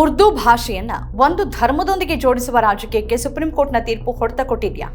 ಉರ್ದು ಭಾಷೆಯನ್ನ ಒಂದು ಧರ್ಮದೊಂದಿಗೆ ಜೋಡಿಸುವ ರಾಜಕೀಯಕ್ಕೆ ಸುಪ್ರೀಂ ಕೋರ್ಟ್ನ ತೀರ್ಪು ಹೊಡೆತ ಕೊಟ್ಟಿದ್ಯಾ?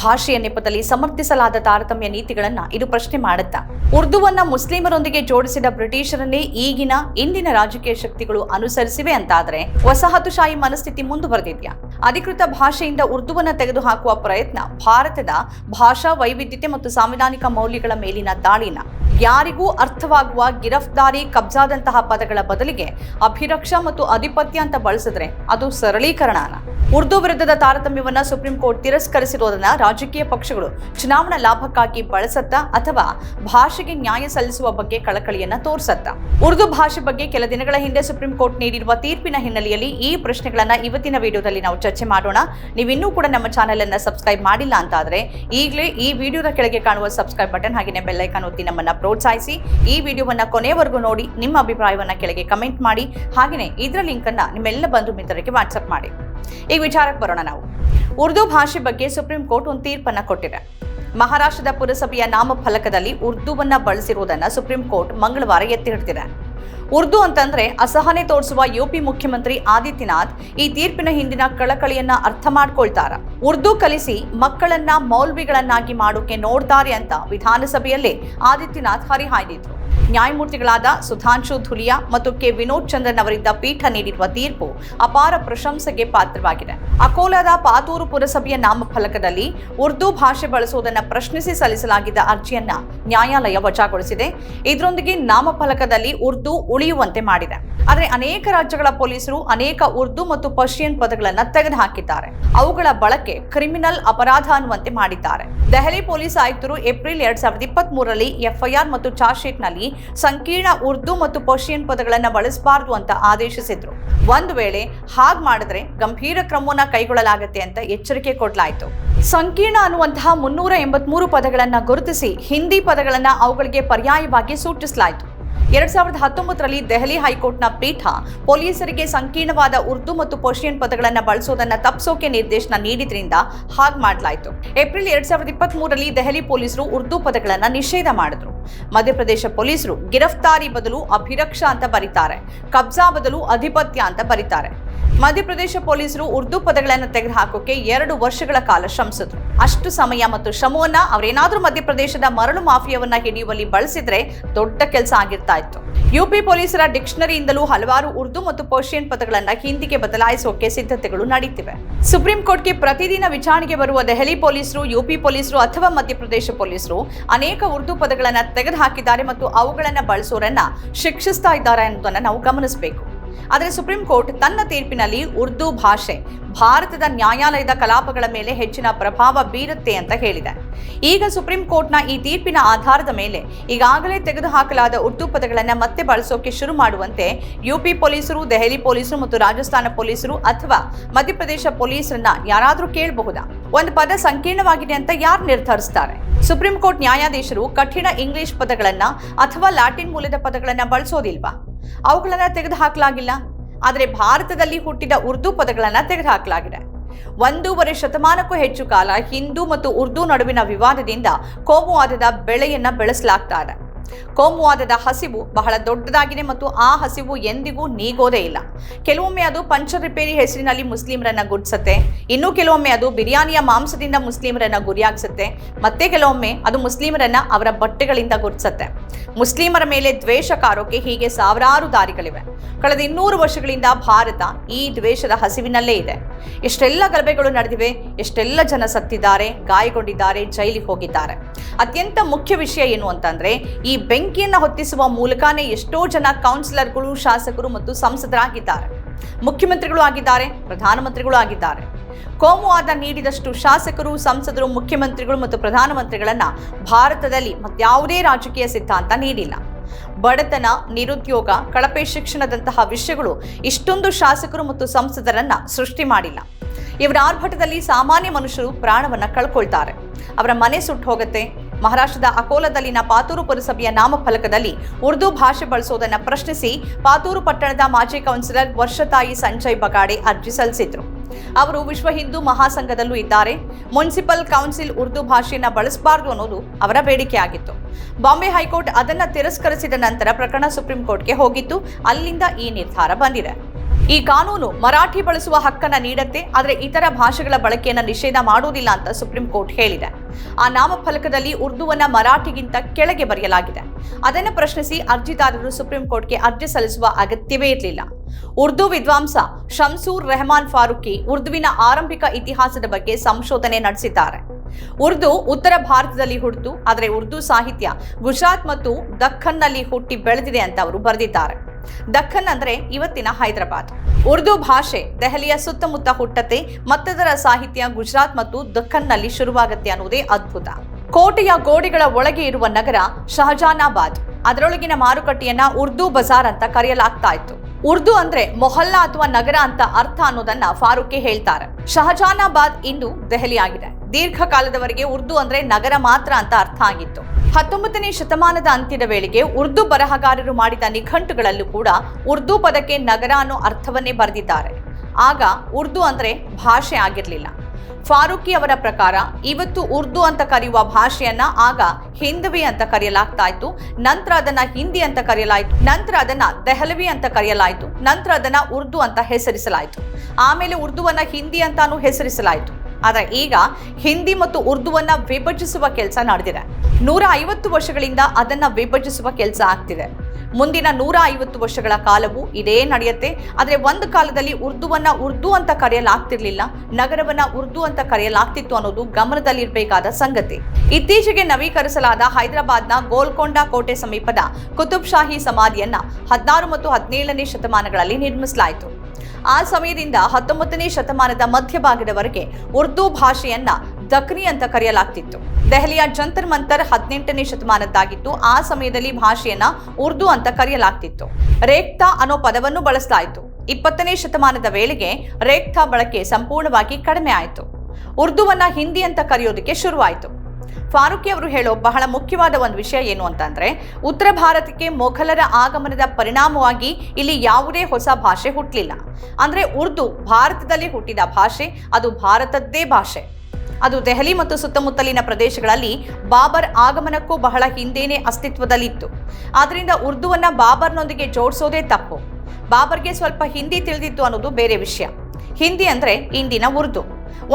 ಭಾಷೆಯ ನೆಪದಲ್ಲಿ ಸಮರ್ಥಿಸಲಾದ ತಾರತಮ್ಯ ನೀತಿಗಳನ್ನ ಇದು ಪ್ರಶ್ನೆ ಮಾಡುತ್ತಾ? ಉರ್ದುವನ್ನ ಮುಸ್ಲಿಮರೊಂದಿಗೆ ಜೋಡಿಸಿದ ಬ್ರಿಟಿಷರನ್ನೇ ಈಗಿನ ಇಂದಿನ ರಾಜಕೀಯ ಶಕ್ತಿಗಳು ಅನುಸರಿಸಿವೆ ಅಂತಾದ್ರೆ ವಸಾಹತುಶಾಹಿ ಮನಸ್ಥಿತಿ ಮುಂದುವರೆದಿದ್ಯಾ? ಅಧಿಕೃತ ಭಾಷೆಯಿಂದ ಉರ್ದುವನ್ನ ತೆಗೆದುಹಾಕುವ ಪ್ರಯತ್ನ ಭಾರತದ ಭಾಷಾ ವೈವಿಧ್ಯತೆ ಮತ್ತು ಸಾಂವಿಧಾನಿಕ ಮೌಲ್ಯಗಳ ಮೇಲಿನ ದಾಳಿನ ಯಾರಿಗೂ ಅರ್ಥವಾಗುವ ಗಿರಫ್ತಾರಿ ಕಬ್ಜಾದಂತಹ ಪದಗಳ ಬದಲಿಗೆ ಅಭಿರಕ್ಷಾ ಮತ್ತು ಅಧಿಪತ್ಯ ಅಂತ ಬಳಸಿದ್ರೆ ಅದು ಸರಳೀಕರಣನ ಉರ್ದು ವಿರುದ್ಧದ ತಾರತಮ್ಯವನ್ನ ಸುಪ್ರೀಂ ಕೋರ್ಟ್ ತಿರಸ್ಕರಿಸಿರೋದನ್ನ ರಾಜಕೀಯ ಪಕ್ಷಗಳು ಚುನಾವಣಾ ಲಾಭಕ್ಕಾಗಿ ಬಳಸತ್ತ ಅಥವಾ ಭಾಷೆಗೆ ನ್ಯಾಯ ಸಲ್ಲಿಸುವ ಬಗ್ಗೆ ಕಳಕಳಿಯನ್ನ ತೋರ್ಸತ್ತಾ. ಉರ್ದು ಭಾಷೆ ಬಗ್ಗೆ ಕೆಲ ದಿನಗಳ ಹಿಂದೆ ಸುಪ್ರೀಂ ಕೋರ್ಟ್ ನೀಡಿರುವ ತೀರ್ಪಿನ ಹಿನ್ನೆಲೆಯಲ್ಲಿ ಈ ಪ್ರಶ್ನೆಗಳನ್ನ ಇವತ್ತಿನ ವಿಡಿಯೋದಲ್ಲಿ ನಾವು ಚರ್ಚೆ ಮಾಡೋಣ. ನೀವಿನ್ನೂ ಕೂಡ ನಮ್ಮ ಚಾನೆಲ್ ಅನ್ನ ಸಬ್ಸ್ಕ್ರೈಬ್ ಮಾಡಿಲ್ಲ ಅಂತಾದ್ರೆ ಈಗಲೇ ಈ ವಿಡಿಯೋದ ಕೆಳಗೆ ಕಾಣುವ ಸಬ್ಸ್ಕ್ರೈಬ್ ಬಟನ್ ಹಾಗೆಯೇ ಬೆಲ್ ಐಕಾನ್ ಒತ್ತಿ ನಮ್ಮನ್ನ ಪ್ರೋತ್ಸಾಹಿಸಿ. ಈ ವಿಡಿಯೋವನ್ನ ಕೊನೆಯವರೆಗೂ ನೋಡಿ ನಿಮ್ಮ ಅಭಿಪ್ರಾಯವನ್ನ ಕೆಳಗೆ ಕಮೆಂಟ್ ಮಾಡಿ. ಹಾಗೆಯೇ ಇದರ ಲಿಂಕ್ ಅನ್ನ ನಿಮ್ಮೆಲ್ಲ ಬಂಧು ಮಿತ್ರರಿಗೆ ವಾಟ್ಸಪ್ ಮಾಡಿ. ಈಗ ವಿಚಾರಕ್ಕೆ ಬರೋಣ ನಾವು. ಉರ್ದು ಭಾಷೆ ಬಗ್ಗೆ ಸುಪ್ರೀಂ ಕೋರ್ಟ್ ಒಂದು ತೀರ್ಪನ್ನ ಕೊಟ್ಟಿದೆ. ಮಹಾರಾಷ್ಟ್ರದ ಪುರಸಭೆಯ ನಾಮಫಲಕದಲ್ಲಿ ಉರ್ದುವನ್ನ ಬಳಸಿರುವುದನ್ನು ಸುಪ್ರೀಂ ಕೋರ್ಟ್ ಮಂಗಳವಾರ ಎತ್ತಿ ಹಿಡಿದಿದೆ. ಉರ್ದು ಅಂತಂದ್ರೆ ಅಸಹನೆ ತೋರಿಸುವ ಯುಪಿ ಮುಖ್ಯಮಂತ್ರಿ ಆದಿತ್ಯನಾಥ್ ಈ ತೀರ್ಪಿನ ಹಿಂದಿನ ಕಳಕಳಿಯನ್ನ ಅರ್ಥ ಮಾಡ್ಕೊಳ್ತಾರ. ಉರ್ದು ಕಲಿಸಿ ಮಕ್ಕಳನ್ನ ಮೌಲ್ವಿಗಳನ್ನಾಗಿ ಮಾಡೋಕೆ ನೋಡ್ತಾರೆ ಅಂತ ವಿಧಾನಸಭೆಯಲ್ಲೇ ಆದಿತ್ಯನಾಥ್ ಹರಿಹಾಯ್ದಿದ್ರು. ನ್ಯಾಯಮೂರ್ತಿಗಳಾದ ಸುಧಾಂಶು ಧುಲಿಯಾ ಮತ್ತು ಕೆ. ವಿನೋದ್ ಚಂದ್ರನ್ ಅವರಿದ್ದ ಪೀಠ ನೀಡಿರುವ ತೀರ್ಪು ಅಪಾರ ಪ್ರಶಂಸೆಗೆ ಪಾತ್ರವಾಗಿದೆ. ಅಕೋಲಾದ ಪಾತೂರು ಪುರಸಭೆಯ ನಾಮಫಲಕದಲ್ಲಿ ಉರ್ದು ಭಾಷೆ ಬಳಸುವುದನ್ನು ಪ್ರಶ್ನಿಸಿ ಸಲ್ಲಿಸಲಾಗಿದ್ದ ಅರ್ಜಿಯನ್ನ ನ್ಯಾಯಾಲಯ ವಜಾಗೊಳಿಸಿದೆ. ಇದರೊಂದಿಗೆ ನಾಮಫಲಕದಲ್ಲಿ ಉರ್ದು ಉಳಿಯುವಂತೆ ಮಾಡಿದೆ. ಆದರೆ ಅನೇಕ ರಾಜ್ಯಗಳ ಪೊಲೀಸರು ಅನೇಕ ಉರ್ದು ಮತ್ತು ಪರ್ಷಿಯನ್ ಪದಗಳನ್ನು ತೆಗೆದುಹಾಕಿದ್ದಾರೆ. ಅವುಗಳ ಬಳಕೆ ಕ್ರಿಮಿನಲ್ ಅಪರಾಧ ಅನ್ನುವಂತೆ ಮಾಡಿದ್ದಾರೆ. ದೆಹಲಿ ಪೊಲೀಸ್ ಆಯುಕ್ತರು ಏಪ್ರಿಲ್ ಎರಡ್ ಸಾವಿರದ ಇಪ್ಪತ್ತ್ ಮೂರರಲ್ಲಿ ಎಫ್ಐಆರ್ ಮತ್ತು ಚಾರ್ಜ್ ಶೀಟ್ನಲ್ಲಿ ಸಂಕೀರ್ಣ ಉರ್ದು ಮತ್ತು ಪರ್ಷಿಯನ್ ಪದಗಳನ್ನು ಬಳಸಬಾರದು ಅಂತ ಆದೇಶಿಸಿದ್ರು. ಒಂದು ವೇಳೆ ಹಾಗ್ ಮಾಡಿದ್ರೆ ಗಂಭೀರ ಕ್ರಮವನ್ನ ಕೈಗೊಳ್ಳಲಾಗುತ್ತೆ ಅಂತ ಎಚ್ಚರಿಕೆ ಕೊಡಲಾಯಿತು. ಸಂಕೀರ್ಣ ಅನ್ನುವಂತಹ ಮುನ್ನೂರ ಎಂಬತ್ಮೂರು ಪದಗಳನ್ನು ಗುರುತಿಸಿ ಹಿಂದಿ ಪದಗಳನ್ನ ಅವುಗಳಿಗೆ ಪರ್ಯಾಯವಾಗಿ ಸೂಚಿಸಲಾಯಿತು. ಎರಡ್ ಸಾವಿರದ ಹತ್ತೊಂಬತ್ತರಲ್ಲಿ ದೆಹಲಿ ಹೈಕೋರ್ಟ್ನ ಪೀಠ ಪೊಲೀಸರಿಗೆ ಸಂಕೀರ್ಣವಾದ ಉರ್ದು ಮತ್ತು ಪರ್ಷಿಯನ್ ಪದಗಳನ್ನ ಬಳಸೋದನ್ನ ತಪ್ಪಿಸೋಕೆ ನಿರ್ದೇಶನ ನೀಡಿದ್ರಿಂದ ಹಾಗೆ ಮಾಡಲಾಯಿತು. ಏಪ್ರಿಲ್ ಎರಡ್ ಸಾವಿರದ ಇಪ್ಪತ್ತ್ ಮೂರರಲ್ಲಿ ದೆಹಲಿ ಪೊಲೀಸರು ಉರ್ದು ಪದಗಳನ್ನ ನಿಷೇಧ ಮಾಡಿದ್ರು. ಮಧ್ಯಪ್ರದೇಶ ಪೊಲೀಸರು ಗಿರಫ್ತಾರಿ ಬದಲು ಅಭಿರಕ್ಷಾ ಅಂತ ಬರೀತಾರೆ, ಕಬ್ಜಾ ಬದಲು ಅಧಿಪತ್ಯ ಅಂತ ಬರೀತಾರೆ. ಮಧ್ಯಪ್ರದೇಶ ಪೊಲೀಸರು ಉರ್ದು ಪದಗಳನ್ನು ತೆಗೆದುಹಾಕೋಕೆ ಎರಡು ವರ್ಷಗಳ ಕಾಲ ಶ್ರಮಿಸಿದ್ರು. ಅಷ್ಟು ಸಮಯ ಮತ್ತು ಶ್ರಮವನ್ನ ಅವರೇನಾದ್ರೂ ಮಧ್ಯಪ್ರದೇಶದ ಮರಳು ಮಾಫಿಯಾವನ್ನ ಹಿಡಿಯುವಲ್ಲಿ ಬಳಸಿದ್ರೆ ದೊಡ್ಡ ಕೆಲಸ ಆಗಿರ್ತಾ ಇತ್ತು. ಯುಪಿ ಪೊಲೀಸರ ಡಿಕ್ಷನರಿಯಿಂದಲೂ ಹಲವಾರು ಉರ್ದು ಮತ್ತು ಪರ್ಷಿಯನ್ ಪದಗಳನ್ನ ಹಿಂದಿಗೆ ಬದಲಾಯಿಸೋಕೆ ಸಿದ್ಧತೆಗಳು ನಡೀತಿವೆ. ಸುಪ್ರೀಂ ಕೋರ್ಟ್ಗೆ ಪ್ರತಿದಿನ ವಿಚಾರಣೆಗೆ ಬರುವ ದೆಹಲಿ ಪೊಲೀಸರು, ಯುಪಿ ಪೊಲೀಸರು ಅಥವಾ ಮಧ್ಯಪ್ರದೇಶ ಪೊಲೀಸರು ಅನೇಕ ಉರ್ದು ಪದಗಳನ್ನ ತೆಗೆದುಹಾಕಿದ್ದಾರೆ ಮತ್ತು ಅವುಗಳನ್ನು ಬಳಸೋರನ್ನ ಶಿಕ್ಷಿಸ್ತಾ ಇದ್ದಾರೆ ಅನ್ನೋದನ್ನ ನಾವು ಗಮನಿಸಬೇಕು. ಆದರೆ ಸುಪ್ರೀಂ ಕೋರ್ಟ್ ತನ್ನ ತೀರ್ಪಿನಲ್ಲಿ ಉರ್ದು ಭಾಷೆ, ಭಾರತದ ನ್ಯಾಯಾಲಯದ ಕಲಾಪಗಳ ಮೇಲೆ ಹೆಚ್ಚಿನ ಪ್ರಭಾವ ಬೀರುತ್ತೆ ಅಂತ ಹೇಳಿದೆ. ಈಗ ಸುಪ್ರೀಂ ಕೋರ್ಟ್ನ ಈ ತೀರ್ಪಿನ ಆಧಾರದ ಮೇಲೆ ಈಗಾಗಲೇ ತೆಗೆದುಹಾಕಲಾದ ಉರ್ದು ಪದಗಳನ್ನು ಮತ್ತೆ ಬಳಸೋಕೆ ಶುರು ಮಾಡುವಂತೆ ಯುಪಿ ಪೊಲೀಸರು, ದೆಹಲಿ ಪೊಲೀಸರು ಮತ್ತು ರಾಜಸ್ಥಾನ ಪೊಲೀಸರು ಅಥವಾ ಮಧ್ಯಪ್ರದೇಶ ಪೊಲೀಸರನ್ನ ಯಾರಾದರೂ ಕೇಳಬಹುದಾ? ಒಂದು ಪದ ಸಂಕೀರ್ಣವಾಗಿದೆ ಅಂತ ಯಾರು ನಿರ್ಧರಿಸ್ತಾರೆ? ಸುಪ್ರೀಂ ಕೋರ್ಟ್ ನ್ಯಾಯಾಧೀಶರು ಕಠಿಣ ಇಂಗ್ಲಿಷ್ ಪದಗಳನ್ನ ಅಥವಾ ಲ್ಯಾಟಿನ್ ಮೂಲದ ಪದಗಳನ್ನ ಬಳಸೋದಿಲ್ವಾ? ಅವುಗಳನ್ನ ತೆಗೆದುಹಾಕಲಾಗಿಲ್ಲ. ಆದರೆ ಭಾರತದಲ್ಲಿ ಹುಟ್ಟಿದ ಉರ್ದು ಪದಗಳನ್ನ ತೆಗೆದುಹಾಕಲಾಗಿದೆ. ಒಂದೂವರೆ ಶತಮಾನಕ್ಕೂ ಹೆಚ್ಚು ಕಾಲ ಹಿಂದೂ ಮತ್ತು ಉರ್ದು ನಡುವಿನ ವಿವಾದದಿಂದ ಕೋಮುವಾದದ ಬೆಳೆಯನ್ನು ಬೆಳೆಸಲಾಗ್ತಾ ಇದೆ. ಕೋಮುವಾದದ ಹಸಿವು ಬಹಳ ದೊಡ್ಡದಾಗಿದೆ ಮತ್ತು ಆ ಹಸಿವು ಎಂದಿಗೂ ನೀಗೋದೇ ಇಲ್ಲ. ಕೆಲವೊಮ್ಮೆ ಅದು ಪಂಚ ರಿಪೇರಿ ಹೆಸರಿನಲ್ಲಿ ಮುಸ್ಲಿಮರನ್ನ ಗುಡ್ಸತ್ತೆ. ಇನ್ನು ಕೆಲವೊಮ್ಮೆ ಅದು ಬಿರಿಯಾನಿಯ ಮಾಂಸದಿಂದ ಮುಸ್ಲಿಮರನ್ನ ಗುರಿಯಾಗಿಸುತ್ತೆ. ಮತ್ತೆ ಕೆಲವೊಮ್ಮೆ ಅದು ಮುಸ್ಲಿಮರನ್ನ ಅವರ ಬಟ್ಟೆಗಳಿಂದ ಗುರ್ಸತ್ತೆ ಮುಸ್ಲಿಮರ ಮೇಲೆ ದ್ವೇಷ ಕಾರೋಕೆ ಹೀಗೆ ಸಾವಿರಾರು ದಾರಿಗಳಿವೆ. ಕಳೆದ ಇನ್ನೂರು ವರ್ಷಗಳಿಂದ ಭಾರತ ಈ ದ್ವೇಷದ ಹಸಿವಿನಲ್ಲೇ ಇದೆ. ಎಷ್ಟೆಲ್ಲ ಗಲಭೆಗಳು ನಡೆದಿವೆ, ಎಷ್ಟೆಲ್ಲ ಜನ ಸತ್ತಿದ್ದಾರೆ, ಗಾಯಗೊಂಡಿದ್ದಾರೆ, ಜೈಲಿಗೆ ಹೋಗಿದ್ದಾರೆ. ಅತ್ಯಂತ ಮುಖ್ಯ ವಿಷಯ ಏನು ಅಂತಂದ್ರೆ, ಈ ಬೆಂಕಿಯನ್ನು ಹೊತ್ತಿಸುವ ಮೂಲಕನೇ ಎಷ್ಟೋ ಜನ ಕೌನ್ಸಿಲರ್ಗಳು ಶಾಸಕರು ಮತ್ತು ಸಂಸದರಾಗಿದ್ದಾರೆ. ಮುಖ್ಯಮಂತ್ರಿಗಳು ಆಗಿದ್ದಾರೆ, ಪ್ರಧಾನಮಂತ್ರಿಗಳು ಆಗಿದ್ದಾರೆ. ಕೋಮುವಾದ ನೀಡಿದಷ್ಟು ಶಾಸಕರು, ಸಂಸದರು, ಮುಖ್ಯಮಂತ್ರಿಗಳು ಮತ್ತು ಪ್ರಧಾನಮಂತ್ರಿಗಳನ್ನ ಭಾರತದಲ್ಲಿ ಮತ್ಯಾವುದೇ ರಾಜಕೀಯ ಸಿದ್ಧಾಂತ ನೀಡಿಲ್ಲ. ಬಡತನ, ನಿರುದ್ಯೋಗ, ಕಳಪೆ ಶಿಕ್ಷಣದಂತಹ ವಿಷಯಗಳು ಇಷ್ಟೊಂದು ಶಾಸಕರು ಮತ್ತು ಸಂಸದರನ್ನ ಸೃಷ್ಟಿ ಮಾಡಿಲ್ಲ. ಇವರ ಆರ್ಭಟದಲ್ಲಿ ಸಾಮಾನ್ಯ ಮನುಷ್ಯರು ಪ್ರಾಣವನ್ನ ಕಳ್ಕೊಳ್ತಾರೆ. ಅವರ ಮನೆ ಸುಟ್ಟು ಹೋಗುತ್ತೆ ಮಹಾರಾಷ್ಟ್ರದ ಅಕೋಲದಲ್ಲಿನ ಪಾತೂರು ಪುರಸಭೆಯ ನಾಮಫಲಕದಲ್ಲಿ ಉರ್ದು ಭಾಷೆ ಬಳಸೋದನ್ನ ಪ್ರಶ್ನಿಸಿ ಪಾತೂರು ಪಟ್ಟಣದ ಮಾಜಿ ಕೌನ್ಸಿಲರ್ ವರ್ಷತಾಯಿ ಸಂಜಯ್ ಬಗಾಡೆ ಅರ್ಜಿ ಸಲ್ಲಿಸಿದ್ರು. ಅವರು ವಿಶ್ವ ಹಿಂದೂ ಮಹಾಸಂಘದಲ್ಲೂ ಇದ್ದಾರೆ. ಮುನ್ಸಿಪಲ್ ಕೌನ್ಸಿಲ್ ಉರ್ದು ಭಾಷೆಯನ್ನ ಬಳಸಬಾರದು ಅನ್ನೋದು ಅವರ ಬೇಡಿಕೆಯಾಗಿತ್ತು. ಬಾಂಬೆ ಹೈಕೋರ್ಟ್ ಅದನ್ನು ತಿರಸ್ಕರಿಸಿದ ನಂತರ ಪ್ರಕರಣ ಸುಪ್ರೀಂ ಕೋರ್ಟ್ಗೆ ಹೋಗಿತ್ತು. ಅಲ್ಲಿಂದ ಈ ನಿರ್ಧಾರ ಬಂದಿದೆ. ಈ ಕಾನೂನು ಮರಾಠಿ ಬಳಸುವ ಹಕ್ಕನ್ನು ನೀಡತ್ತೆ, ಆದರೆ ಇತರ ಭಾಷೆಗಳ ಬಳಕೆಯನ್ನು ನಿಷೇಧ ಮಾಡುವುದಿಲ್ಲ ಅಂತ ಸುಪ್ರೀಂ ಕೋರ್ಟ್ ಹೇಳಿದೆ. ಆ ನಾಮಫಲಕದಲ್ಲಿ ಉರ್ದುವನ್ನ ಮರಾಠಿಗಿಂತ ಕೆಳಗೆ ಬರೆಯಲಾಗಿದೆ. ಅದನ್ನು ಪ್ರಶ್ನಿಸಿ ಅರ್ಜಿದಾರರು ಸುಪ್ರೀಂ ಕೋರ್ಟ್ಗೆ ಅರ್ಜಿ ಸಲ್ಲಿಸುವ ಅಗತ್ಯವೇ ಇರಲಿಲ್ಲ. ಉರ್ದು ವಿದ್ವಾಂಸ ಶಂಸೂರ್ ರೆಹಮಾನ್ ಫಾರೂಕಿ ಉರ್ದುವಿನ ಆರಂಭಿಕ ಇತಿಹಾಸದ ಬಗ್ಗೆ ಸಂಶೋಧನೆ ನಡೆಸಿದ್ದಾರೆ. ಉರ್ದು ಉತ್ತರ ಭಾರತದಲ್ಲಿ ಹುಟ್ಟಿತು ಆದರೆ ಉರ್ದು ಸಾಹಿತ್ಯ ಗುಜರಾತ್ ಮತ್ತು ದಖನ್ನಲ್ಲಿ ಹುಟ್ಟಿ ಬೆಳೆದಿದೆ ಅಂತ ಅವರು ಬರೆದಿದ್ದಾರೆ. ದಖನ್ ಅಂದ್ರೆ ಇವತ್ತಿನ ಹೈದರಾಬಾದ್. ಉರ್ದು ಭಾಷೆ, ದೆಹಲಿಯ ಸುತ್ತಮುತ್ತ ಹುಟ್ಟತೆ ಮತ್ತದರ ಸಾಹಿತ್ಯ ಗುಜರಾತ್ ಮತ್ತು ದಖನ್ನಲ್ಲಿ ಶುರುವಾಗತ್ತೆ ಅನ್ನೋದೇ ಅದ್ಭುತ. ಕೋಟೆಯ ಗೋಡೆಗಳ ಒಳಗೆ ಇರುವ ನಗರ ಶಹಜಾನಾಬಾದ್. ಅದರೊಳಗಿನ ಮಾರುಕಟ್ಟೆಯನ್ನ ಉರ್ದು ಬಜಾರ್ ಅಂತ ಕರೆಯಲಾಗ್ತಾ ಇತ್ತು. ಉರ್ದು ಅಂದ್ರೆ ಮೊಹಲ್ಲಾ ಅಥವಾ ನಗರ ಅಂತ ಅರ್ಥ ಅನ್ನೋದನ್ನ ಫಾರೂಕಿ ಹೇಳ್ತಾರೆ. ಶಹಜಾನಾಬಾದ್ ಇಂದು ದೆಹಲಿ ಆಗಿದೆ ದೀರ್ಘಕಾಲದವರೆಗೆ ಉರ್ದು ಅಂದ್ರೆ ನಗರ ಮಾತ್ರ ಅಂತ ಅರ್ಥ ಆಗಿತ್ತು. ಹತ್ತೊಂಬತ್ತನೇ ಶತಮಾನದ ಅಂತ್ಯದ ವೇಳೆಗೆ ಉರ್ದು ಬರಹಗಾರರು ಮಾಡಿದ ನಿಘಂಟುಗಳಲ್ಲೂ ಕೂಡ ಉರ್ದು ಪದಕ್ಕೆ ನಗರ ಅನ್ನೋ ಅರ್ಥವನ್ನೇ ಬರೆದಿದ್ದಾರೆ. ಆಗ ಉರ್ದು ಅಂದ್ರೆ ಭಾಷೆ ಆಗಿರಲಿಲ್ಲ. ಫಾರೂಕಿ ಅವರ ಪ್ರಕಾರ ಇವತ್ತು ಉರ್ದು ಅಂತ ಕರೆಯುವ ಭಾಷೆಯನ್ನ ಆಗ ಹಿಂದವಿ ಅಂತ ಕರೆಯಲಾಗ್ತಾ ಇತ್ತು ನಂತರ ಅದನ್ನ ಹಿಂದಿ ಅಂತ ಕರೆಯಲಾಯಿತು, ನಂತರ ಅದನ್ನ ದೆಹಲವಿ ಅಂತ ಕರೆಯಲಾಯಿತು, ನಂತರ ಅದನ್ನ ಉರ್ದು ಅಂತ ಹೆಸರಿಸಲಾಯಿತು. ಆಮೇಲೆ ಉರ್ದುವನ್ನ ಹಿಂದಿ ಅಂತಾನು ಹೆಸರಿಸಲಾಯಿತು. ಆದರೆ ಈಗ ಹಿಂದಿ ಮತ್ತು ಉರ್ದುವನ್ನ ವಿಭಜಿಸುವ ಕೆಲಸ ನಡೆದಿದೆ. ನೂರ ಐವತ್ತು ವರ್ಷಗಳಿಂದ ಅದನ್ನ ವಿಭಜಿಸುವ ಕೆಲಸ ಆಗ್ತಿದೆ. ಮುಂದಿನ ನೂರ ಐವತ್ತು ವರ್ಷಗಳ ಕಾಲವು ಇದೇ ನಡೆಯುತ್ತೆ. ಆದರೆ ಒಂದು ಕಾಲದಲ್ಲಿ ಉರ್ದುವನ್ನ ಉರ್ದು ಅಂತ ಕರೆಯಲಾಗ್ತಿರ್ಲಿಲ್ಲ, ನಗರವನ್ನ ಉರ್ದು ಅಂತ ಕರೆಯಲಾಗ್ತಿತ್ತು ಅನ್ನೋದು ಗಮನದಲ್ಲಿರಬೇಕಾದ ಸಂಗತಿ. ಇತ್ತೀಚೆಗೆ ನವೀಕರಿಸಲಾದ ಹೈದರಾಬಾದ್ನ ಗೋಲ್ಕೊಂಡ ಕೋಟೆ ಸಮೀಪದ ಕುತುಬ್ ಶಾಹಿ ಸಮಾಧಿಯನ್ನ ಹದಿನಾರು ಮತ್ತು ಹದಿನೇಳನೇ ಶತಮಾನಗಳಲ್ಲಿ ನಿರ್ಮಿಸಲಾಯಿತು. ಆ ಸಮಯದಿಂದ ಹತ್ತೊಂಬತ್ತನೇ ಶತಮಾನದ ಮಧ್ಯಭಾಗದವರೆಗೆ ಉರ್ದು ಭಾಷೆಯನ್ನ ದಕ್ನಿ ಅಂತ ಕರೆಯಲಾಗ್ತಿತ್ತು. ದೆಹಲಿಯ ಜಂತರ್ ಮಂತರ್ ಹದಿನೆಂಟನೇ ಶತಮಾನದ್ದಾಗಿತ್ತು ಆ ಸಮಯದಲ್ಲಿ ಭಾಷೆಯನ್ನ ಉರ್ದು ಅಂತ ಕರೆಯಲಾಗ್ತಿತ್ತು. ರೇಖ್ತಾ ಅನ್ನೋ ಪದವನ್ನು ಬಳಸಲಾಯಿತು ಇಪ್ಪತ್ತನೇ ಶತಮಾನದ ವೇಳೆಗೆ ರೇಖ್ತಾ ಬಳಕೆ ಸಂಪೂರ್ಣವಾಗಿ ಕಡಿಮೆ ಆಯಿತು. ಉರ್ದುವನ್ನ ಹಿಂದಿ ಅಂತ ಕರೆಯೋದಕ್ಕೆ ಶುರುವಾಯಿತು. ಫಾರೂಕಿ ಅವರು ಹೇಳೋ ಬಹಳ ಮುಖ್ಯವಾದ ಒಂದು ವಿಷಯ ಏನು ಅಂತಂದ್ರೆ ಉತ್ತರ ಭಾರತಕ್ಕೆ ಮೊಘಲರ ಆಗಮನದ ಪರಿಣಾಮವಾಗಿ ಇಲ್ಲಿ ಯಾವುದೇ ಹೊಸ ಭಾಷೆ ಹುಟ್ಟಲಿಲ್ಲ ಅಂದ್ರೆ ಉರ್ದು ಭಾರತದಲ್ಲಿ ಹುಟ್ಟಿದ ಭಾಷೆ, ಅದು ಭಾರತದ್ದೇ ಭಾಷೆ. ಅದು ದೆಹಲಿ ಮತ್ತು ಸುತ್ತಮುತ್ತಲಿನ ಪ್ರದೇಶಗಳಲ್ಲಿ ಬಾಬರ್ ಆಗಮನಕ್ಕೂ ಬಹಳ ಹಿಂದೇನೆ ಅಸ್ತಿತ್ವದಲ್ಲಿತ್ತು. ಆದ್ದರಿಂದ ಉರ್ದುವನ್ನ ಬಾಬರ್ನೊಂದಿಗೆ ಜೋಡಿಸೋದೇ ತಪ್ಪು. ಬಾಬರ್ಗೆ ಸ್ವಲ್ಪ ಹಿಂದಿ ತಿಳಿದಿತ್ತು ಅನ್ನೋದು ಬೇರೆ ವಿಷಯ. ಹಿಂದಿ ಅಂದ್ರೆ ಇಂದಿನ ಉರ್ದು.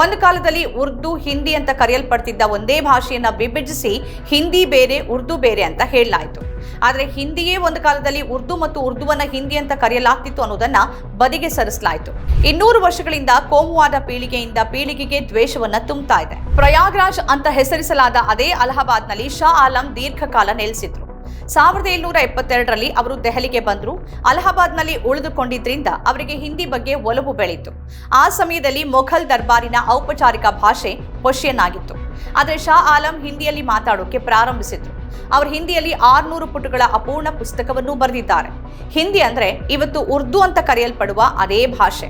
ಒಂದು ಕಾಲದಲ್ಲಿ ಉರ್ದು, ಹಿಂದಿ ಅಂತ ಕರೆಯಲ್ಪಡ್ತಿದ್ದ ಒಂದೇ ಭಾಷೆಯನ್ನ ವಿಭಜಿಸಿ ಹಿಂದಿ ಬೇರೆ, ಉರ್ದು ಬೇರೆ ಅಂತ ಹೇಳಲಾಯಿತು. ಆದರೆ ಹಿಂದಿಯೇ ಒಂದು ಕಾಲದಲ್ಲಿ ಉರ್ದು ಮತ್ತು ಉರ್ದುವನ್ನ ಹಿಂದಿ ಅಂತ ಕರೆಯಲಾಗ್ತಿತ್ತು ಅನ್ನೋದನ್ನ ಬದಿಗೆ ಸರಿಸಲಾಯಿತು. ಇನ್ನೂರು ವರ್ಷಗಳಿಂದ ಕೋಮುವಾದ ಪೀಳಿಗೆಯಿಂದ ಪೀಳಿಗೆಗೆ ದ್ವೇಷವನ್ನ ತುಂಬುತ್ತಾ ಇದೆ. ಪ್ರಯಾಗ್ರಾಜ್ ಅಂತ ಹೆಸರಿಸಲಾದ ಅದೇ ಅಲಹಾಬಾದ್ನಲ್ಲಿ ಶಾ ಆಲಂ ದೀರ್ಘಕಾಲ ನೆಲೆಸಿದ್ರು. ಸಾವಿರದ ಏಳ್ನೂರ ಎಪ್ಪತ್ತೆರಡರಲ್ಲಿ ಅವರು ದೆಹಲಿಗೆ ಬಂದರು. ಅಲಹಾಬಾದ್ನಲ್ಲಿ ಉಳಿದುಕೊಂಡಿದ್ದರಿಂದ ಅವರಿಗೆ ಹಿಂದಿ ಬಗ್ಗೆ ಒಲವು ಬೆಳೀತು. ಆ ಸಮಯದಲ್ಲಿ ಮೊಘಲ್ ದರ್ಬಾರಿನ ಔಪಚಾರಿಕ ಭಾಷೆ ಪರ್ಷಿಯನ್ ಆಗಿತ್ತು ಆದರೆ ಶಾ ಆಲಂ ಹಿಂದಿಯಲ್ಲಿ ಮಾತಾಡೋಕೆ ಪ್ರಾರಂಭಿಸಿದರು. ಅವರು ಹಿಂದಿಯಲ್ಲಿ ಆರ್ನೂರು ಪುಟಗಳ ಅಪೂರ್ಣ ಪುಸ್ತಕವನ್ನು ಬರೆದಿದ್ದಾರೆ. ಹಿಂದಿ ಅಂದರೆ ಇವತ್ತು ಉರ್ದು ಅಂತ ಕರೆಯಲ್ಪಡುವ ಅದೇ ಭಾಷೆ.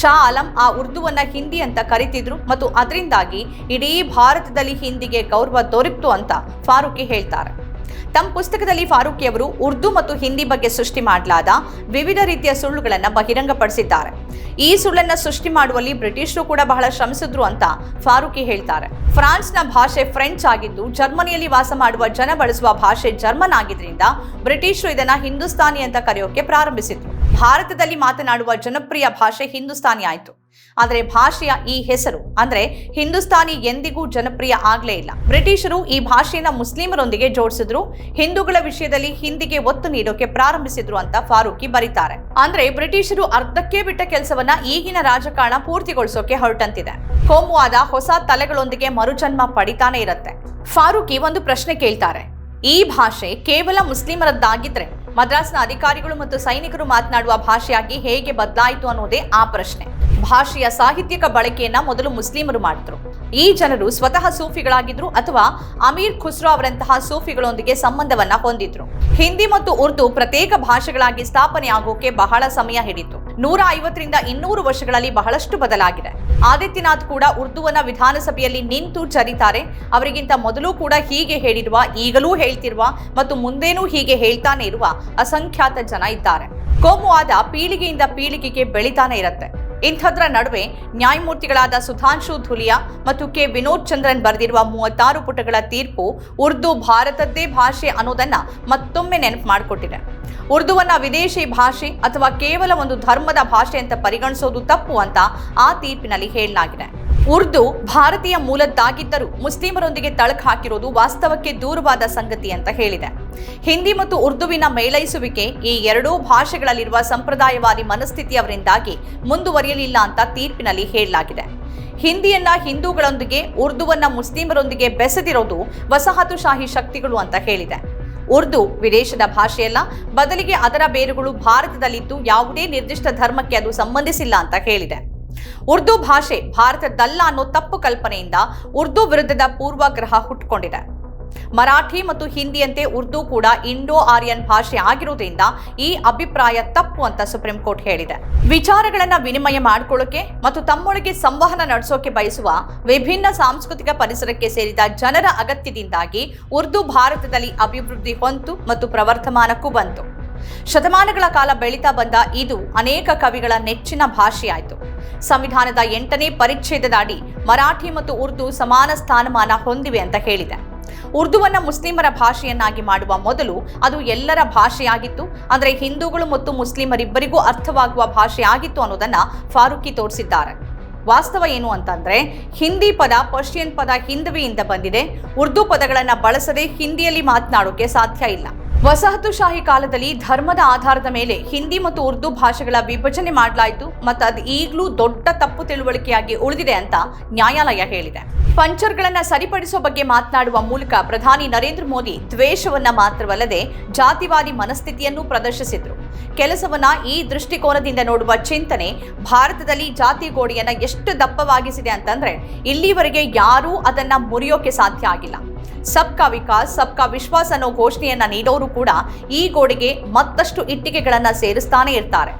ಶಾ ಆಲಂ ಆ ಉರ್ದುವನ್ನ ಹಿಂದಿ ಅಂತ ಕರಿತಿದ್ರು ಮತ್ತು ಅದರಿಂದಾಗಿ ಇಡೀ ಭಾರತದಲ್ಲಿ ಹಿಂದಿಗೆ ಗೌರವ ದೊರಕಿತು ಅಂತ ಫಾರೂಕಿ ಹೇಳ್ತಾರೆ. ತಮ್ಮ ಪುಸ್ತಕದಲ್ಲಿ ಫಾರೂಕಿ ಅವರು ಉರ್ದು ಮತ್ತು ಹಿಂದಿ ಬಗ್ಗೆ ಸೃಷ್ಟಿ ಮಾಡಲಾದ ವಿವಿಧ ರೀತಿಯ ಸುಳ್ಳುಗಳನ್ನು ಬಹಿರಂಗಪಡಿಸಿದ್ದಾರೆ. ಈ ಸುಳ್ಳನ್ನು ಸೃಷ್ಟಿ ಮಾಡುವಲ್ಲಿ ಬ್ರಿಟಿಷರು ಕೂಡ ಬಹಳ ಶ್ರಮಿಸಿದ್ರು ಅಂತ ಫಾರೂಕಿ ಹೇಳ್ತಾರೆ. ಫ್ರಾನ್ಸ್ನ ಭಾಷೆ ಫ್ರೆಂಚ್ ಆಗಿದ್ದು, ಜರ್ಮನಿಯಲ್ಲಿ ವಾಸ ಮಾಡುವ ಜನ ಬಳಸುವ ಭಾಷೆ ಜರ್ಮನ್ ಆಗಿದ್ರಿಂದ ಬ್ರಿಟಿಷರು ಇದನ್ನ ಹಿಂದೂಸ್ತಾನಿ ಅಂತ ಕರೆಯೋಕೆ ಪ್ರಾರಂಭಿಸಿದ್ರು. ಭಾರತದಲ್ಲಿ ಮಾತನಾಡುವ ಜನಪ್ರಿಯ ಭಾಷೆ ಹಿಂದೂಸ್ತಾನಿ ಆಯಿತು. ಆದರೆ ಭಾಷೆಯ ಈ ಹೆಸರು, ಅಂದ್ರೆ ಹಿಂದೂಸ್ತಾನಿ ಎಂದಿಗೂ ಜನಪ್ರಿಯ ಆಗ್ಲೇ ಇಲ್ಲ. ಬ್ರಿಟಿಷರು ಈ ಭಾಷೆಯನ್ನ ಮುಸ್ಲಿಮರೊಂದಿಗೆ ಜೋಡಿಸಿದ್ರು. ಹಿಂದೂಗಳ ವಿಷಯದಲ್ಲಿ ಹಿಂದಿಗೆ ಒತ್ತು ನೀಡೋಕೆ ಪ್ರಾರಂಭಿಸಿದ್ರು ಅಂತ ಫಾರೂಕಿ ಬರೀತಾರೆ. ಅಂದ್ರೆ ಬ್ರಿಟಿಷರು ಅರ್ಧಕ್ಕೆ ಬಿಟ್ಟ ಕೆಲಸವನ್ನ ಈಗಿನ ರಾಜಕಾರಣ ಪೂರ್ತಿಗೊಳಿಸೋಕೆ ಹೊರಟಂತಿದೆ. ಕೋಮುವಾದ ಹೊಸ ತಲೆಗಳೊಂದಿಗೆ ಮರುಜನ್ಮ ಪಡಿತಾನೆ ಇರುತ್ತೆ. ಫಾರೂಕಿ ಒಂದು ಪ್ರಶ್ನೆ ಕೇಳ್ತಾರೆ. ಈ ಭಾಷೆ ಕೇವಲ ಮುಸ್ಲಿಮರದ್ದಾಗಿದ್ರೆ ಮದ್ರಾಸ್ನ ಅಧಿಕಾರಿಗಳು ಮತ್ತು ಸೈನಿಕರು ಮಾತನಾಡುವ ಭಾಷೆಯಾಗಿ ಹೇಗೆ ಬದಲಾಯಿತು ಅನ್ನೋದೇ ಆ ಪ್ರಶ್ನೆ. ಭಾಷೆಯ ಸಾಹಿತ್ಯಿಕ ಬಳಕೆಯನ್ನ ಮೊದಲು ಮುಸ್ಲಿಮರು ಮಾಡಿದ್ರು ಈ ಜನರು ಸ್ವತಃ ಸೂಫಿಗಳಾಗಿದ್ರು ಅಥವಾ ಅಮೀರ್ ಖುಸ್ರೋ ಅವರಂತಹ ಸೂಫಿಗಳೊಂದಿಗೆ ಸಂಬಂಧವನ್ನ ಹೊಂದಿದ್ರು. ಹಿಂದಿ ಮತ್ತು ಉರ್ದು ಪ್ರತ್ಯೇಕ ಭಾಷೆಗಳಾಗಿ ಸ್ಥಾಪನೆ ಆಗೋಕೆ ಬಹಳ ಸಮಯ ಹಿಡಿತು. ನೂರ ಐವತ್ತರಿಂದ ಇನ್ನೂರು ವರ್ಷಗಳಲ್ಲಿ ಬಹಳಷ್ಟು ಬದಲಾಗಿದೆ. ಆದಿತ್ಯನಾಥ್ ಕೂಡ ಉರ್ದುವನ್ನ ವಿಧಾನಸಭೆಯಲ್ಲಿ ನಿಂತು ಚರಿತಾರೆ. ಅವರಿಗಿಂತ ಮೊದಲು ಕೂಡ ಹೀಗೆ ಹೇಳಿರುವ, ಈಗಲೂ ಹೇಳ್ತಿರುವ ಮತ್ತು ಮುಂದೇನೂ ಹೀಗೆ ಹೇಳ್ತಾನೆ ಇರುವ ಅಸಂಖ್ಯಾತ ಜನ ಇದ್ದಾರೆ. ಕೋಮುವಾದ ಪೀಳಿಗೆಯಿಂದ ಪೀಳಿಗೆಗೆ ಬೆಳಿತಾನೆ ಇರುತ್ತೆ. ಇಂಥದ್ರ ನಡುವೆ ನ್ಯಾಯಮೂರ್ತಿಗಳಾದ ಸುಧಾಂಶು ಧುಲಿಯಾ ಮತ್ತು ಕೆ. ವಿನೋದ್ ಚಂದ್ರನ್ ಬರೆದಿರುವ ಮೂವತ್ತಾರು ಪುಟಗಳ ತೀರ್ಪು ಉರ್ದು ಭಾರತದ್ದೇ ಭಾಷೆ ಅನ್ನೋದನ್ನ ಮತ್ತೊಮ್ಮೆ ನೆನಪು ಮಾಡಿಕೊಟ್ಟಿದೆ. ಉರ್ದುವನ್ನ ವಿದೇಶಿ ಭಾಷೆ ಅಥವಾ ಕೇವಲ ಒಂದು ಧರ್ಮದ ಭಾಷೆ ಅಂತ ಪರಿಗಣಿಸೋದು ತಪ್ಪು ಅಂತ ಆ ತೀರ್ಪಿನಲ್ಲಿ ಹೇಳಲಾಗಿದೆ. ಉರ್ದು ಭಾರತೀಯ ಮೂಲದ್ದಾಗಿದ್ದರೂ ಮುಸ್ಲಿಮರೊಂದಿಗೆ ತಳಕು ಹಾಕಿರೋದು ವಾಸ್ತವಕ್ಕೆ ದೂರವಾದ ಸಂಗತಿ ಅಂತ ಹೇಳಿದೆ. ಹಿಂದಿ ಮತ್ತು ಉರ್ದುವಿನ ಮೇಳೈಸುವಿಕೆ ಈ ಎರಡೂ ಭಾಷೆಗಳಲ್ಲಿರುವ ಸಂಪ್ರದಾಯವಾದಿ ಮನಸ್ಥಿತಿಯವರಿಂದಾಗಿ ಮುಂದುವರಿಯಲಿಲ್ಲ ಅಂತ ತೀರ್ಪಿನಲ್ಲಿ ಹೇಳಲಾಗಿದೆ. ಹಿಂದಿಯನ್ನ ಹಿಂದೂಗಳೊಂದಿಗೆ, ಉರ್ದುವನ್ನ ಮುಸ್ಲಿಮರೊಂದಿಗೆ ಬೆಸೆದಿರೋದು ವಸಾಹತುಶಾಹಿ ಶಕ್ತಿಗಳು ಅಂತ ಹೇಳಿದೆ. ಉರ್ದು ವಿದೇಶದ ಭಾಷೆಯಲ್ಲ, ಬದಲಿಗೆ ಅದರ ಬೇರುಗಳು ಭಾರತದಲ್ಲಿದ್ದು ಯಾವುದೇ ನಿರ್ದಿಷ್ಟ ಧರ್ಮಕ್ಕೆ ಅದು ಸಂಬಂಧಿಸಿಲ್ಲ ಅಂತ ಹೇಳಿದೆ. ಉರ್ದು ಭಾಷೆ ಭಾರತದಲ್ಲ ಅನ್ನೋ ತಪ್ಪು ಕಲ್ಪನೆಯಿಂದ ಉರ್ದು ವಿರುದ್ಧದ ಪೂರ್ವಾಗ್ರಹ ಹುಟ್ಟುಕೊಂಡಿದೆ ಮರಾಠಿ ಮತ್ತು ಹಿಂದಿಯಂತೆ ಉರ್ದು ಕೂಡ ಇಂಡೋ ಆರ್ಯನ್ ಭಾಷೆ ಆಗಿರುವುದರಿಂದ ಈ ಅಭಿಪ್ರಾಯ ತಪ್ಪು ಅಂತ ಸುಪ್ರೀಂ ಕೋರ್ಟ್ ಹೇಳಿದೆ. ವಿಚಾರಗಳನ್ನ ವಿನಿಮಯ ಮಾಡಿಕೊಳ್ಳೋಕೆ ಮತ್ತು ತಮ್ಮೊಳಗೆ ಸಂವಹನ ನಡೆಸೋಕೆ ಬಯಸುವ ವಿಭಿನ್ನ ಸಾಂಸ್ಕೃತಿಕ ಪರಿಸರಕ್ಕೆ ಸೇರಿದ ಜನರ ಅಗತ್ಯದಿಂದಾಗಿ ಉರ್ದು ಭಾರತದಲ್ಲಿ ಅಭಿವೃದ್ಧಿ ಹೊಂತು ಮತ್ತು ಪ್ರವರ್ತಮಾನಕ್ಕೂ ಬಂತು. ಶತಮಾನಗಳ ಕಾಲ ಬೆಳೀತಾ ಬಂದ ಇದು ಅನೇಕ ಕವಿಗಳ ನೆಚ್ಚಿನ ಭಾಷೆಯಾಯಿತು. ಸಂವಿಧಾನದ ಎಂಟನೇ ಪರಿಚ್ಛೇದದ ಅಡಿ ಮರಾಠಿ ಮತ್ತು ಉರ್ದು ಸಮಾನ ಸ್ಥಾನಮಾನ ಹೊಂದಿವೆ ಅಂತ ಹೇಳಿದೆ. ಉರ್ದುವನ್ನ ಮುಸ್ಲಿಮರ ಭಾಷೆಯನ್ನಾಗಿ ಮಾಡುವ ಮೊದಲು ಅದು ಎಲ್ಲರ ಭಾಷೆಯಾಗಿತ್ತು. ಅಂದರೆ ಹಿಂದೂಗಳು ಮತ್ತು ಮುಸ್ಲಿಮರಿಬ್ಬರಿಗೂ ಅರ್ಥವಾಗುವ ಭಾಷೆಯಾಗಿತ್ತು ಅನ್ನೋದನ್ನು ಫಾರೂಕಿ ತೋರಿಸಿದ್ದಾರೆ. ವಾಸ್ತವ ಏನು ಅಂತಂದ್ರೆ, ಹಿಂದಿ ಪದ ಪರ್ಷಿಯನ್ ಪದ ಹಿಂದವಿಯಿಂದ ಬಂದಿದೆ. ಉರ್ದು ಪದಗಳನ್ನು ಬಳಸದೆ ಹಿಂದಿಯಲ್ಲಿ ಮಾತನಾಡೋಕೆ ಸಾಧ್ಯ ಇಲ್ಲ. ವಸಾಹತುಶಾಹಿ ಕಾಲದಲ್ಲಿ ಧರ್ಮದ ಆಧಾರದ ಮೇಲೆ ಹಿಂದಿ ಮತ್ತು ಉರ್ದು ಭಾಷೆಗಳ ವಿಭಜನೆ ಮಾಡಲಾಯಿತು ಮತ್ತು ಅದು ಈಗಲೂ ದೊಡ್ಡ ತಪ್ಪು ತಿಳುವಳಿಕೆಯಾಗಿ ಉಳಿದಿದೆ ಅಂತ ನ್ಯಾಯಾಲಯ ಹೇಳಿದೆ. ಪಂಚರ್ಗಳನ್ನು ಸರಿಪಡಿಸೋ ಬಗ್ಗೆ ಮಾತನಾಡುವ ಮೂಲಕ ಪ್ರಧಾನಿ ನರೇಂದ್ರ ಮೋದಿ ದ್ವೇಷವನ್ನ ಮಾತ್ರವಲ್ಲದೆ ಜಾತಿವಾದಿ ಮನಸ್ಥಿತಿಯನ್ನು ಪ್ರದರ್ಶಿಸಿದರು. ಕೆಲಸವನ್ನು ಈ ದೃಷ್ಟಿಕೋನದಿಂದ ನೋಡುವ ಚಿಂತನೆ ಭಾರತದಲ್ಲಿ ಜಾತಿ ಗೋಡೆಯನ್ನು ಎಷ್ಟು ದಪ್ಪವಾಗಿಸಿದೆ ಅಂತಂದ್ರೆ ಇಲ್ಲಿವರೆಗೆ ಯಾರೂ ಅದನ್ನ ಮುರಿಯೋಕೆ ಸಾಧ್ಯ ಆಗಿಲ್ಲ. ಸಬ್ಕಾ ವಿಕಾಸ್, ಸಬ್ಕಾ ವಿಶ್ವಾಸ ಅನ್ನೋ ಘೋಷಣೆಯನ್ನ ನೀಡೋರು ಕೂಡ ಈ ಗೋಡೆಗೆ ಮತ್ತಷ್ಟು ಇಟ್ಟಿಗೆಗಳನ್ನ ಸೇರಿಸ್ತಾನೆ ಇರ್ತಾರೆ.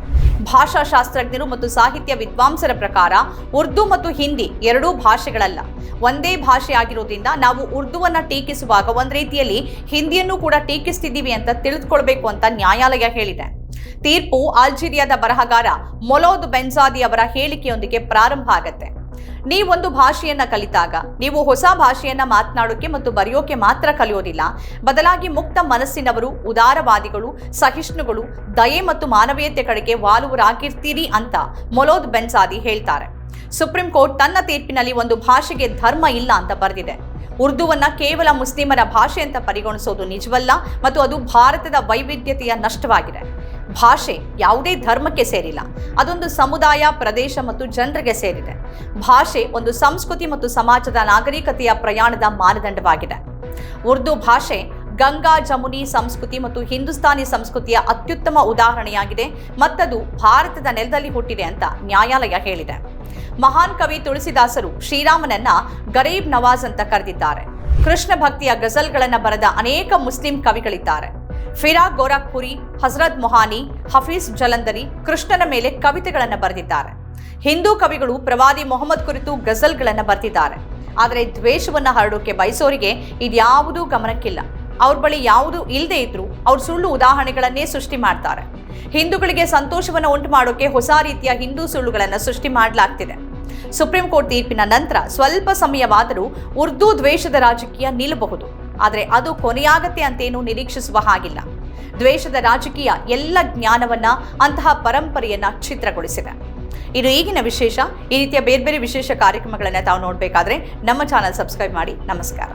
ಭಾಷಾಶಾಸ್ತ್ರಜ್ಞರು ಮತ್ತು ಸಾಹಿತ್ಯ ವಿದ್ವಾಂಸರ ಪ್ರಕಾರ ಉರ್ದು ಮತ್ತು ಹಿಂದಿ ಎರಡೂ ಭಾಷೆಗಳಲ್ಲ. ಒಂದೇ ಭಾಷೆ ಆಗಿರೋದ್ರಿಂದ ನಾವು ಉರ್ದುವನ್ನ ಟೀಕಿಸುವಾಗ ಒಂದ್ ರೀತಿಯಲ್ಲಿ ಹಿಂದಿಯನ್ನು ಕೂಡ ಟೀಕಿಸ್ತಿದ್ದೀವಿ ಅಂತ ತಿಳಿದುಕೊಳ್ಬೇಕು ಅಂತ ನ್ಯಾಯಾಲಯ ಹೇಳಿದೆ. ತೀರ್ಪು ಅಲ್ಜೀರಿಯಾದ ಬರಹಗಾರ ಮೊಲೋದ್ ಬೆನ್ಸಾದಿ ಅವರ ಹೇಳಿಕೆಯೊಂದಿಗೆ ಪ್ರಾರಂಭ ಆಗತ್ತೆ. ನೀವೊಂದು ಭಾಷೆಯನ್ನ ಕಲಿತಾಗ, ನೀವು ಹೊಸ ಭಾಷೆಯನ್ನ ಮಾತನಾಡೋಕೆ ಮತ್ತು ಬರೆಯೋಕೆ ಮಾತ್ರ ಕಲಿಯೋದಿಲ್ಲ. ಬದಲಾಗಿ ಮುಕ್ತ ಮನಸ್ಸಿನವರು, ಉದಾರವಾದಿಗಳು, ಸಹಿಷ್ಣುಗಳು, ದಯೆ ಮತ್ತು ಮಾನವೀಯತೆ ಕಡೆಗೆ ವಾಲುವರಾಗಿರ್ತೀರಿ ಅಂತ ಮೊಲೋದ್ ಬೆನ್ಸಾದಿ ಹೇಳ್ತಾರೆ. ಸುಪ್ರೀಂ ಕೋರ್ಟ್ ತನ್ನ ತೀರ್ಪಿನಲ್ಲಿ ಒಂದು ಭಾಷೆಗೆ ಧರ್ಮ ಇಲ್ಲ ಅಂತ ಬರೆದಿದೆ. ಉರ್ದುವನ್ನ ಕೇವಲ ಮುಸ್ಲಿಮರ ಭಾಷೆ ಅಂತ ಪರಿಗಣಿಸೋದು ನಿಜವಲ್ಲ ಮತ್ತು ಅದು ಭಾರತದ ವೈವಿಧ್ಯತೆಯ ನಷ್ಟವಾಗಿದೆ. ಭಾಷೆ ಯಾವುದೇ ಧರ್ಮಕ್ಕೆ ಸೇರಿಲ್ಲ. ಅದೊಂದು ಸಮುದಾಯ, ಪ್ರದೇಶ ಮತ್ತು ಜನರಿಗೆ ಸೇರಿದೆ. ಭಾಷೆ ಒಂದು ಸಂಸ್ಕೃತಿ ಮತ್ತು ಸಮಾಜದ ನಾಗರಿಕತೆಯ ಪ್ರಯಾಣದ ಮಾನದಂಡವಾಗಿದೆ. ಉರ್ದು ಭಾಷೆ ಗಂಗಾ, ಜಮುನಿ ಸಂಸ್ಕೃತಿ ಮತ್ತು ಹಿಂದೂಸ್ತಾನಿ ಸಂಸ್ಕೃತಿಯ ಅತ್ಯುತ್ತಮ ಉದಾಹರಣೆಯಾಗಿದೆ. ಮತ್ತದು ಭಾರತದ ನೆಲದಲ್ಲಿ ಹುಟ್ಟಿದೆ ಅಂತ ನ್ಯಾಯಾಲಯ ಹೇಳಿದೆ. ಮಹಾನ್ ಕವಿ ತುಳಸಿದಾಸರು ಶ್ರೀರಾಮನನ್ನ ಗರೀಬ್ ನವಾಜ್ ಅಂತ ಕರೆದಿದ್ದಾರೆ. ಕೃಷ್ಣ ಭಕ್ತಿಯ ಗಜಲ್ಗಳನ್ನು ಬರೆದ ಅನೇಕ ಮುಸ್ಲಿಂ ಕವಿಗಳಿದ್ದಾರೆ. ಫಿರಾಕ್ ಗೋರಖ್ಪುರಿ, ಹಜರತ್ ಮೊಹಾನಿ ಹಫೀಸ್ ಜಲಂದರಿ ಕೃಷ್ಣನ ಮೇಲೆ ಕವಿತೆಗಳನ್ನು ಬರೆದಿದ್ದಾರೆ. ಹಿಂದೂ ಕವಿಗಳು ಪ್ರವಾದಿ ಮೊಹಮ್ಮದ್ ಕುರಿತು ಗಜಲ್ಗಳನ್ನು ಬರೆದಿದ್ದಾರೆ ಆದರೆ ದ್ವೇಷವನ್ನು ಹರಡೋಕೆ ಬಯಸೋರಿಗೆ ಇದ್ಯಾವುದೂ ಗಮನಕ್ಕಿಲ್ಲ. ಅವ್ರ ಬಳಿ ಯಾವುದು ಇಲ್ಲದೇ ಇದ್ರು ಅವ್ರು ಸುಳ್ಳು ಉದಾಹರಣೆಗಳನ್ನೇ ಸೃಷ್ಟಿ ಮಾಡ್ತಾರೆ. ಹಿಂದೂಗಳಿಗೆ ಸಂತೋಷವನ್ನು ಉಂಟು ಮಾಡೋಕೆ ಹೊಸ ರೀತಿಯ ಹಿಂದೂ ಸುಳ್ಳುಗಳನ್ನು ಸೃಷ್ಟಿ ಮಾಡಲಾಗ್ತಿದೆ. ಸುಪ್ರೀಂ ಕೋರ್ಟ್ ತೀರ್ಪಿನ ನಂತರ ಸ್ವಲ್ಪ ಸಮಯವಾದರೂ ಉರ್ದು ದ್ವೇಷದ ರಾಜಕೀಯ ನಿಲ್ಲಬಹುದು. ಆದರೆ ಅದು ಕೊನೆಯಾಗತ್ತೆ ಅಂತೇನು ನಿರೀಕ್ಷಿಸುವ ಹಾಗಿಲ್ಲ. ದ್ವೇಷದ ರಾಜಕೀಯ ಎಲ್ಲ ಜ್ಞಾನವನ್ನ ಅಂತಹ ಪರಂಪರೆಯನ್ನ ಚಿತ್ರಗೊಳಿಸಿದೆ ಇದು ಈಗಿನ ವಿಶೇಷ, ಈ ರೀತಿಯ ಬೇರೆ ಬೇರೆ ವಿಶೇಷ ಕಾರ್ಯಕ್ರಮಗಳನ್ನು ತಾವು ನೋಡಬೇಕಾದ್ರೆ ನಮ್ಮ ಚಾನಲ್ ಸಬ್ಸ್ಕ್ರೈಬ್ ಮಾಡಿ. ನಮಸ್ಕಾರ.